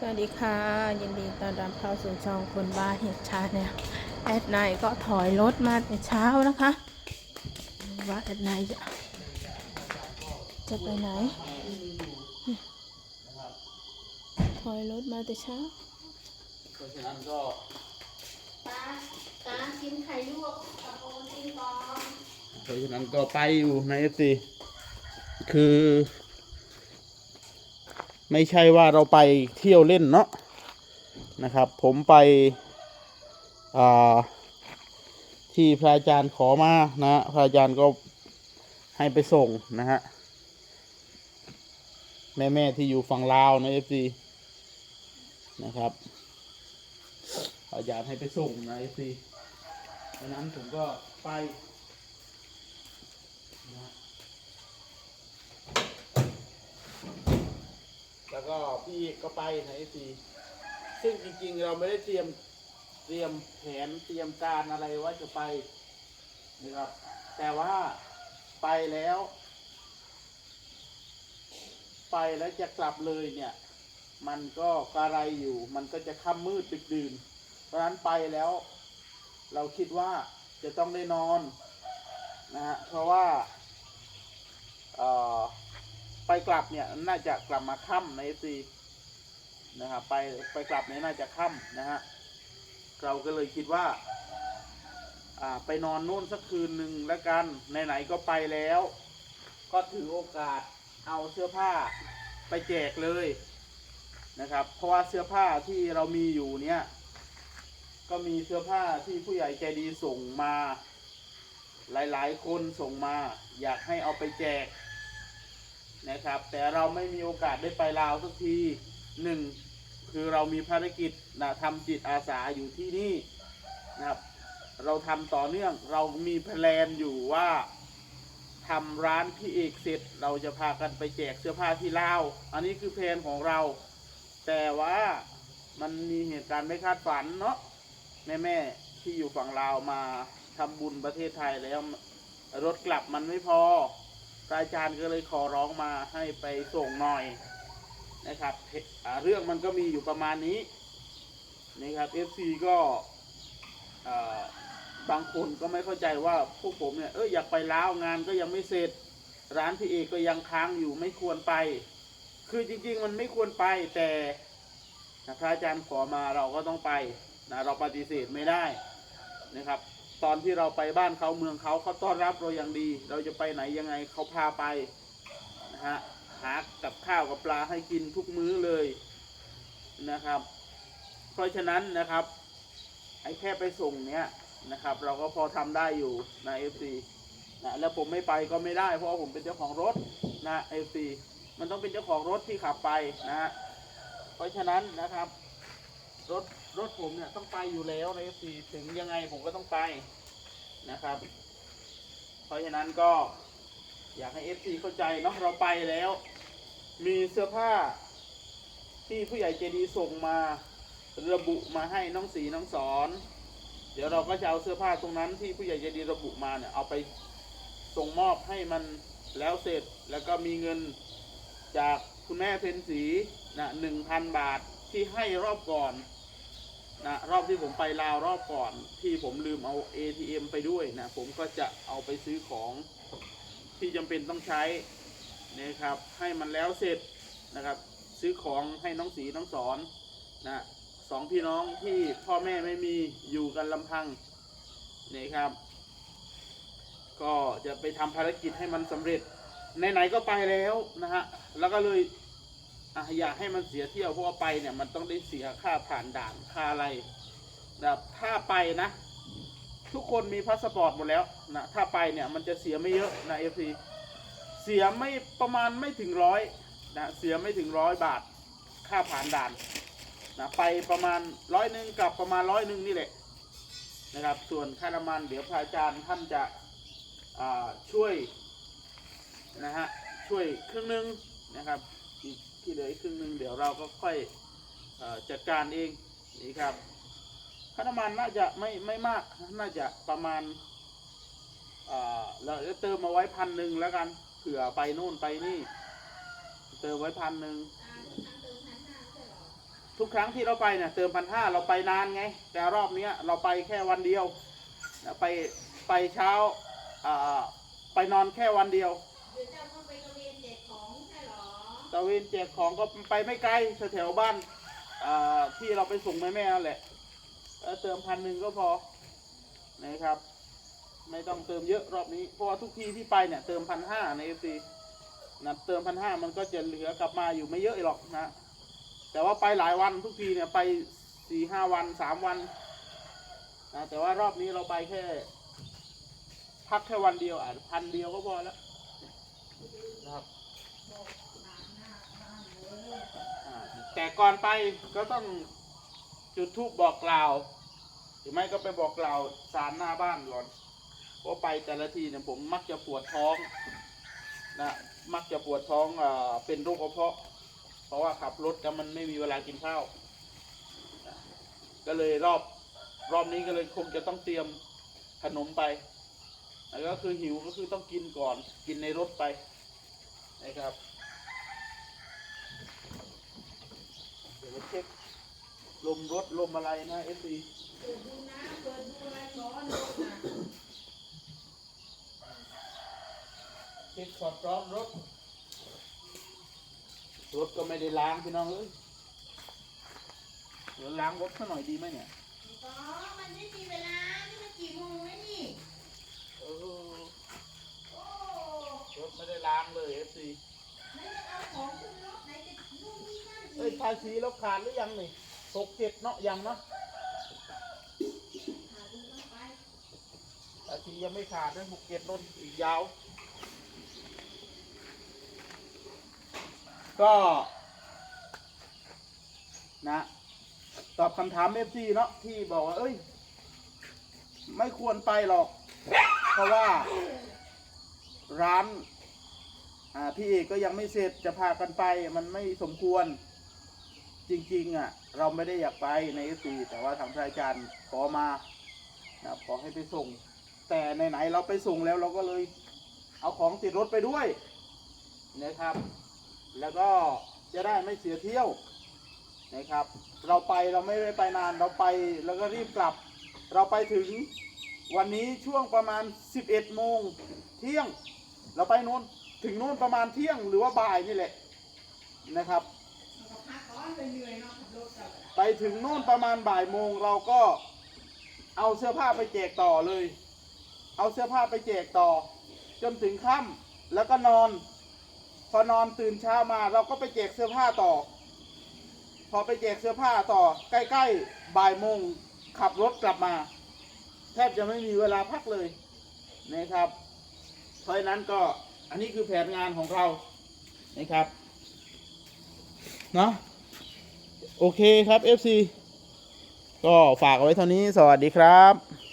สวัสดีค่ะ ยินดีต้อนรับเข้าสู่ช่องคนบ้าเห็ดชาเนี่ยแอดไนก็ถอยรถมาแต่เช้านะคะว่าแอดไนจะจะไปไหน ถอยรถมาแต่เช้าเพราะฉะนั้นก็ตาตากินไข่ลวกกับโอตินบอลเพราะฉะนั้นก็ไปอยู่ในเอฟซีคือ ไม่ใช่ว่าเราไปเที่ยวเล่นเนาะนะครับ ผมไปที่พระอาจารย์ขอมานะ พระอาจารย์ก็ให้ไปส่งนะฮะแม่แม่ที่อยู่ฝั่งลาวในเอฟซีนะครับพระอาจารย์ให้ไปส่งนะเอฟซีดังนั้นผมก็ไป แล้วก็พี่ก็ไปในไอซีซึ่งจริงๆ เราไม่ได้เตรียมเตรียมแผนเตรียมการอะไรว่าจะไปนะครับ แต่ว่าไปแล้ว ไปแล้วจะกลับเลยเนี่ย มันก็กระไรอยู่ มันก็จะค่ำมืดดึกดื่น เพราะฉะนั้นไปแล้ว เราคิดว่าจะต้องได้นอนนะฮะเพราะว่าเอ่อ ไปกลับเนี่ยน่าจะกลับมาค่ำในเอซีนะครับไปไปกลับเนี่ยน่าจะค่ำนะฮะเราก็เลยคิดว่า อ่าไปนอนนู่นสักคืนหนึ่งแล้วกันไหนๆก็ไปแล้ว ก็ถือโอกาสเอาเสื้อผ้าไปแจกเลยนะครับ เพราะว่าเสื้อผ้าที่เรามีอยู่เนี่ย ก็มีเสื้อผ้าที่ผู้ใหญ่ใจดีส่งมา หลายๆ คนส่งมา อยากให้เอาไปแจก นะครับ แต่เราไม่มีโอกาสได้ไปลาวสักทีหนึ่งคือเรามีภารกิจนะทำจิตอาสาอยู่ที่นี่นะครับ เราทำต่อเนื่องเรามีแพลนอยู่ว่าทำร้านพี่เอกเสร็จ เราจะพากันไปแจกเสื้อผ้าที่ลาวอันนี้คือแผนของเรา แต่ว่ามันมีเหตุการณ์ไม่คาดฝันเนาะแม่แม่ที่อยู่ฝั่งลาวมาทำบุญประเทศไทยแล้ว รถกลับมันไม่พอ อาจารย์ก็เลยขอร้องมาให้ไปส่งหน่อยนะครับเรื่องมันก็มีอยู่ประมาณนี้นะครับ FC ก็บางคนก็ไม่เข้าใจว่าพวกผมเนี่ยเอออยากไปล้าวงานก็ยังไม่เสร็จ ร้านพี่เอกก็ยังค้างอยู่ไม่ควรไป คือจริง ๆ มันไม่ควรไปแต่พระอาจารย์ขอมาเราก็ต้องไปนะเราปฏิเสธไม่ได้นะครับ ตอนที่เราไปบ้านเขาเมืองเขาเขาต้อนรับเราอย่างดี เราจะไปไหนยังไงเขาพาไปนะฮะหากับข้าวกับปลาให้กินทุกมื้อเลยนะครับ เพราะฉะนั้นนะครับไอ้แค่ไปส่งเนี้ยนะครับ เราก็พอทำได้อยู่นะเอฟซีนะแล้วผมไม่ไปก็ไม่ได้ เพราะผมเป็นเจ้าของรถนะเอฟซีมันต้องเป็นเจ้าของรถที่ขับไปนะเพราะฉะนั้นนะครับ รถ รถผมเนี่ยต้องไปอยู่แล้วใน FC ถึงยังไงผมก็ต้องไปนะครับ เพราะฉะนั้นก็อยากให้ FC เข้าใจเนาะเราไปแล้ว มีเสื้อผ้าที่ผู้ใหญ่ใจดีส่งมาระบุมาให้น้องสีน้องสอน เดี๋ยวเราก็จะเอาเสื้อผ้าตรงนั้นที่ผู้ใหญ่ใจดีระบุมาเนี่ยเอาไปส่งมอบให้มันแล้วเสร็จแล้วก็มีเงินจากคุณแม่เพนสีนะหนึ่งพันบาทที่ให้รอบก่อน นะรอบที่ผมไปลาวรอบก่อนที่ผมลืมเอา ATM ไปด้วยนะผมก็จะเอาไปซื้อของที่จำเป็นต้องใช้นะครับให้มันแล้วเสร็จนะครับ ซื้อของให้น้องสีน้องสอนนะสองพี่น้องที่พ่อแม่ไม่มีอยู่กันลำพังนี่ครับ ก็จะไปทำภารกิจให้มันสำเร็จไหนๆก็ไปแล้วนะฮะแล้วก็เลย อะอยากให้มันเสียเที่ยวเพราะว่าไปเนี่ยมันต้องได้เสียค่าผ่านด่านค่าอะไรนะครับถ้าไปนะ ทุกคนมีพาสปอร์ตหมดแล้วนะถ้าไปเนี่ยมันจะเสียไม่เยอะนะเอฟซีเสียไม่ประมาณไม่ถึงร้อยนะเสียไม่ถึงร้อยบาทค่าผ่านด่านนะไปประมาณร้อยหนึ่งกับประมาณร้อยหนึ่งนี่แหละนะครับ ส่วนค่าน้ำมันเดี๋ยวพระอาจารย์ท่านจะช่วยนะฮะช่วยครึ่งหนึงนะครับ อีกที่เหลืออีกครึ่งหนึ่งเดี๋ยวเราก็ค่อยอจัดการเองนี่ครับค่าน้ำมันน่าจะไม่ไม่มากน่าจะประมาณเราจะเติมมาไว้พันหนึ่งแล้วกันเผื่อไปนู่นไปนี่ เติมไว้พันหนึ่งทุกครั้งที่เราไปเนี่ยเติมพันห้าเราไปนานไง แต่รอบเนี้ยเราไปแค่วันเดียว ไปไปเช้าไปนอนแค่วันเดียว ตะเวนแจกของก็ไปไม่ไกลแถวบ้านที่เราไปส่งแม่แม่นั่นแหละเออเติมพันหนึ่งก็พอนะครับ ไม่ต้องเติมเยอะรอบนี้เพราะว่าทุกทีที่ไปเนี่ยเติมพันห้าในเอฟซีนะเติมพันห้ามันก็จะเหลือกลับมาอยู่ไม่เยอะหรอกนะแต่ว่าไปหลายวันทุกทีเนี่ยไปสี่ห้าวันสามวันนะแต่ว่ารอบนี้เราไปแค่ พักแค่วันเดียวอะพันเดียวก็พอแล้วนะครับอ่า แต่ก่อนไปก็ต้องจุดธูปบอกกล่าวหรือไม่ก็ไปบอกกล่าวสารหน้าบ้านก่อนเพราะไปแต่ละทีเนี่ยผมมักจะปวดท้องนะมักจะปวดท้องอ่าเป็นโรคกระเพาะ เพราะว่าขับรถแล้วมันไม่มีเวลากินข้าวก็เลยรอบรอบนี้ก็เลยคงจะต้องเตรียมขนมไปแล้วก็คือหิวก็คือต้องกินก่อนกินในรถไปนะครับ ดี๋ยวมาเช็คลมรถลมอะไรนะเอซีเปิดดูนะเปิดดูอะไรก่อนรถนะเช็คความพร้อมรถ รถก็ไม่ได้ล้างพี่น้องเอ้ยเดี๋ยวล้างรถซะหน่อยดีไหมเนี่ยอ๋อมันไม่มีเวลา นี่มันกี่โมงแล้วนี่ เออโอ้รถไม่ได้ล้างเลยเอฟซีไหนจะเอาของขึ้นรถไหนจะนู่นนี่นั่นเอ้ยทายสีแล้วขาดหรือยังนี่หกเจ็ดเนาะยังเนาะหาดูต้องไปทายสียังไม่ขาดนะหกเจ็ดนนอีกยาว ก็ นะ ตอบคำถามเอฟซีเนาะที่บอกว่า เอ้ย ไม่ควรไปหรอก เพราะว่า ร้าน อ่า พี่เอกก็ยังไม่เสร็จจะพากันไปมันไม่สมควร จริงๆอะเราไม่ได้อยากไปในเอฟซีแต่ว่าทางพระอาจารย์ขอมานะขอให้ไปส่ง แต่ไหนๆเราไปส่งแล้วเราก็เลยเอาของติดรถไปด้วยนะครับ แล้วก็จะได้ไม่เสียเที่ยวนะครับ เราไปเราไม่ได้ไปนานเราไปแล้วก็รีบกลับ เราไปถึงวันนี้ช่วงประมาณ 11โมงเที่ยง เราไปนู้นถึงนู้นประมาณเที่ยงหรือว่าบ่ายนี่แหละนะครับ ไปถึงนู่นประมาณบ่ายโมงเราก็เอาเสื้อผ้าไปแจกต่อเลย เอาเสื้อผ้าไปแจกต่อ จนถึงค่ำแล้วก็นอน พอนอนตื่นเช้ามาเราก็ไปแจกเสื้อผ้าต่อ พอไปแจกเสื้อผ้าต่อ ใกล้ๆบ่ายโมงขับรถกลับมา แทบจะไม่มีเวลาพักเลยนะครับ เพราะฉะนั้นก็อันนี้คือแผนงานของเรานะครับเนาะ โอเคครับ FC ก็ฝากเอาไว้เท่านี้สวัสดีครับ